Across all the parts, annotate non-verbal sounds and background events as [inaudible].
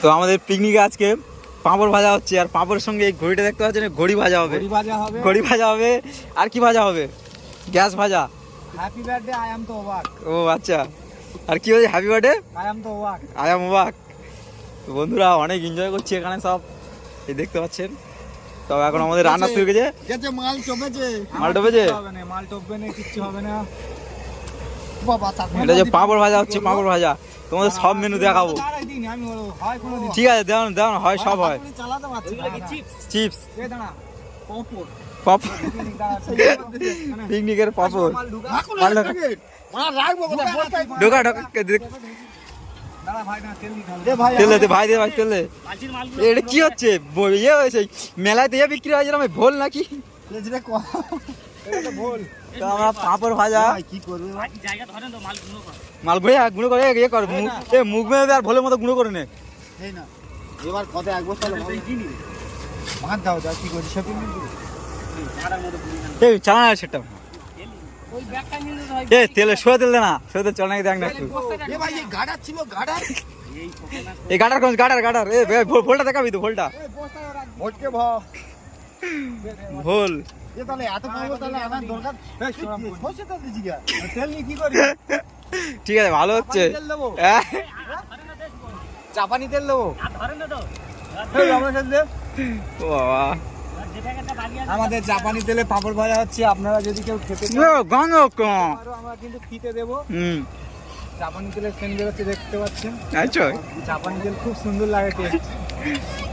তো আমাদের পিকনিকে আজকে পাঁপড় ভাজা হচ্ছে আর পাঁপড়ের সঙ্গে এই ঘড়িটা দেখতে পাচ্ছেন ঘড়ি ভাজা হবে। ঘড়ি ভাজা হবে। ঘড়ি ভাজা হবে আর কি ভাজা হবে? গ্যাস ভাজা? হ্যাপি বার্থডে আই এম তো অবাক ও আচ্ছা। আর কি হয়েছে হ্যাপি বার্থডে আই এম তো অবাক আয়া মোবাক তো বন্ধুরা অনেক এনজয় করছি এখানে সব। এই দেখতে পাচ্ছেন। তো এখন আমাদের রান্না শুরু হয়ে গেছে। মাল চমেছে মাল? কিচ্ছু হবে না মাল টপবে না কিচ্ছু হবে না। বাবা এটা যে পাঁপড় ভাজা হচ্ছে পাঁপড় ভাজা। তোমাদের সব মেনু দেখাবো। দাঁড়াই দিন আমি হয় কোনো দিন। ঠিক আছে দেও না দেও না হয় সব হয়। চালাতে পারছি না। চিপস এ দাঁড়া পপর পপ [laughs] পিকনিকের পাঁপড়। মাল ঢুকা। মাল ঢোকা। রাখব কোথায়? বলতে ঢোকা ঢোকা দেখ, দাঁড়া ভাই না তেল দিতে হবে। দে ভাই তেল দে ভাই দে ভাই তেল দে। এটা কি হচ্ছে? ইয়ে হয়েছে। মেলায় তো ইয়ে বিক্রি হয়েছে আমি ভোল নাকি? [laughs] ভুল। তো আমরা পাঁপড় ভাজা। ভাই কি করবে? ভাই মাল ভয়ে গুঁড়ো করে ইয়ে কর মুখ এ মুখ মেয়ে আর ভোলের মতো গুঁড়ো করে নে। এই না এবার কত এক বস্তা ভাত দাও দাও কি করছিস শপিং এই চালা না সেটা এ তেলে তেল দে না তেল চল নাকি দেখ না এ গাড়া ছিল গাড়া এই কোন গাটার গাটার এ বে, ভোলটা দেখাবি তো ভোলটা। ভটকে ভোল। এ তাহলে এত পাবো তাহলে আমার দরকার। [laughs] তেল নিয়ে কি করি? ঠিক আছে ভালো হচ্ছে। হ্যাঁ? চাপানি তেল দেবো। আমাদের জাপানি তেলে পাপড় ভাজা হচ্ছে। আপনারা যদি কেউ খেতে আমরা কিন্তু ফিতে দেবো। হুম। জাপানি তেলের সেন্ট বেরোচ্ছে দেখতে পাচ্ছেন। আচ্ছা। জাপানি তেল খুব সুন্দর লাগে টেস্ট। [laughs]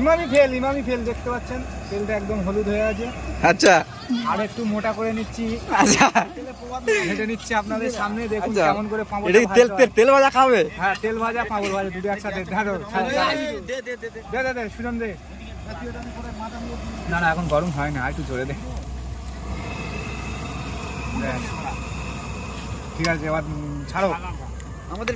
ইমামি ফেল ইমামি ফেল দেখতে পাচ্ছেন? তেলটা একদম হলুদ হয়ে আছে। আচ্ছা। আর একটু মোটা করে নিচ্ছি। আচ্ছা। ভেজে নিচ্ছি আপনাদের সামনে দেখুন আচ্ছা। কেমন করে পাঁপড় এটা তেল তেল তেল ভাজা খাবে? হ্যাঁ তেল ভাজা পাঁপড় ভাজা দুটো একসাথে। ধরো দে দে দে সুজন দে। না না এখন গরম হয় না একটু জোরে দে। ঠিক আছে এবার ছাড়ো। আমাদের